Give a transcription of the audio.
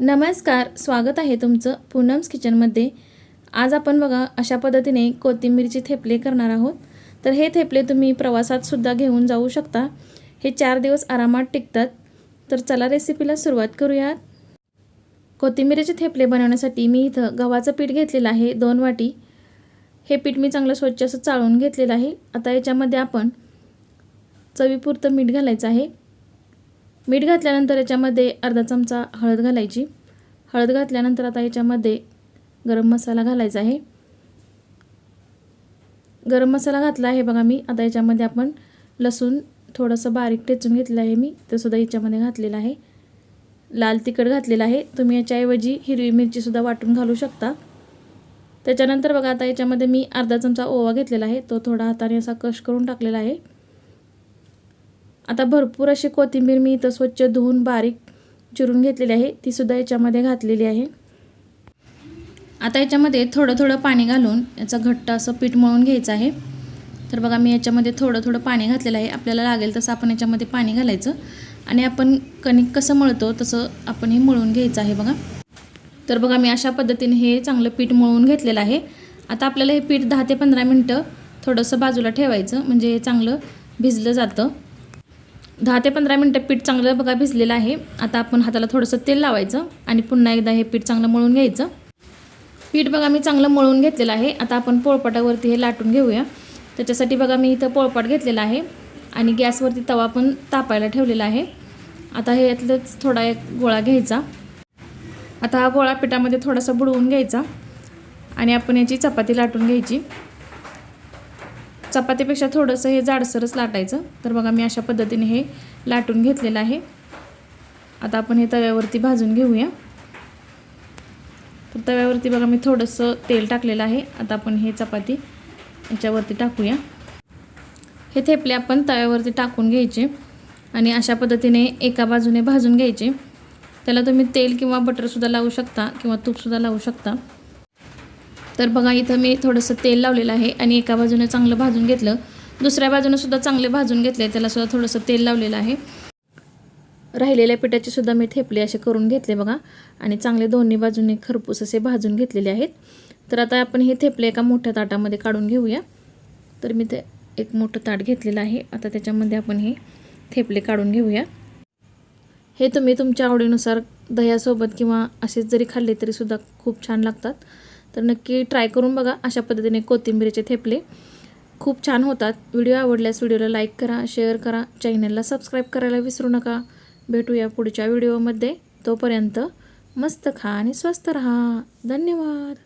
नमस्कार स्वागत आहे तुमचं पूनम्स किचनमध्ये आज आपण बघा अशा पद्धतीने कोथिंबीरचे थेपले करणार आहोत. तर हे थेपले तुम्ही प्रवासातसुद्धा घेऊन जाऊ शकता. हे चार दिवस आरामात टिकतात. तर चला रेसिपीला सुरुवात करूयात. कोथिंबीरीचे थेपले बनवण्यासाठी मी इथं गव्हाचं पीठ घेतलेलं आहे दोन वाटी. हे पीठ मी चांगलं स्वच्छ असं चाळून घेतलेलं आहे. आता याच्यामध्ये आपण चवीपुरतं मीठ घालायचं आहे. मीठ घातल्यानंतर याच्यामध्ये अर्धा चमचा हळद घालायची. हळद घातल्यानंतर आता याच्यामध्ये गरम मसाला घालायचा आहे. गरम मसाला घातला आहे बघा मी. आता याच्यामध्ये आपण लसूण थोडंसं बारीक टेचून घेतलं आहे मी. तेसुद्धा याच्यामध्ये घातलेलं आहे. लाल तिखट घातलेलं आहे. तुम्ही याच्याऐवजी हिरवी मिरचीसुद्धा वाटून घालू शकता. त्याच्यानंतर बघा आता याच्यामध्ये मी अर्धा चमचा ओवा घेतलेला आहे. तो थोडा हाताने असा कश करून टाकलेला आहे. आता भरपूर अशी कोथिंबीर मी इथं स्वच्छ धुवून बारीक चिरून घेतलेली आहे. तीसुद्धा याच्यामध्ये घातलेली आहे. आता याच्यामध्ये थोडं थोडं पाणी घालून याचा घट्ट असं पीठ मळून घ्यायचं आहे. तर बघा मी याच्यामध्ये थोडं थोडं पाणी घातलेलं आहे. आपल्याला लागेल तसं आपण याच्यामध्ये पाणी घालायचं. आणि आपण कणिक कसं मळतो तसं आपण हे मळून घ्यायचं आहे बघा. तर बघा मी अशा पद्धतीने हे चांगलं पीठ मळून घेतलेलं आहे. आता आपल्याला हे पीठ दहा ते पंधरा मिनटं थोडंसं बाजूला ठेवायचं. म्हणजे हे चांगलं भिजलं जातं. दहा ते पंधरा मिनटं पीठ चांगलं बघा भिजलेलं आहे. आता आपण हाताला थोडंसं तेल लावायचं आणि पुन्हा एकदा हे पीठ चांगलं मळून घ्यायचं. पीठ बघा मी चांगलं मळून घेतलेलं आहे. आता आपण पोळपाटावरती हे लाटून घेऊया. त्याच्यासाठी बघा मी इथं पोळपाट घेतलेला आहे आणि गॅसवरती तवा पण तापायला ठेवलेला आहे. आता हे यातलंच थोडा एक गोळा घ्यायचा. आता हा गोळा पिठामध्ये थोडासा बुडवून घ्यायचा आणि आपण याची चपाती लाटून घ्यायची. चपातीपेक्षा थोडंसं हे जाडसरच लाटायचं. तर बघा मी अशा पद्धतीने हे लाटून घेतलेलं आहे. आता आपण हे तव्यावरती भाजून घेऊया. तर तव्यावरती बघा मी थोडंसं तेल टाकलेलं आहे. आता आपण हे चपाती याच्यावरती टाकूया. हे थेपले आपण तव्यावरती टाकून घ्यायचे आणि अशा पद्धतीने एका बाजूने भाजून घ्यायचे. त्याला तुम्ही तेल किंवा बटरसुद्धा लावू शकता किंवा तूपसुद्धा लावू शकता. तर बघा इथं मी थोडंसं तेल लावलेलं आहे आणि एका बाजूने चांगलं भाजून घेतलं. दुसऱ्या बाजूने सुद्धा चांगले भाजून घेतले त्याला सुद्धा थोडंसं तेल लावलेलं आहे. राहिलेल्या पिठाचे सुद्धा मी थेपले असे करून घेतले बघा. आणि चांगले दोन्ही बाजूने खरपूस असे भाजून घेतलेले आहेत. तर आता आपण हे थेपले एका मोठ्या ताटामध्ये काढून घेऊया. तर मी ते एक मोठं ताट घेतलेलं आहे. आता त्याच्यामध्ये आपण हे थेपले काढून घेऊया. हे तुम्ही तुमच्या आवडीनुसार दह्यासोबत किंवा असेच जरी खाल्ले तरीसुद्धा खूप छान लागतात. तर नक्की ट्राय करून बघा अशा पद्धतीने कोथिंबीरीचे थेपले. खूप छान होतात. व्हिडिओ आवडल्यास व्हिडिओला लाईक करा शेअर करा चॅनलला सबस्क्राईब करायला विसरू नका. भेटूया पुढच्या व्हिडिओमध्ये. तोपर्यंत मस्त खा आणि स्वस्त रहा. धन्यवाद.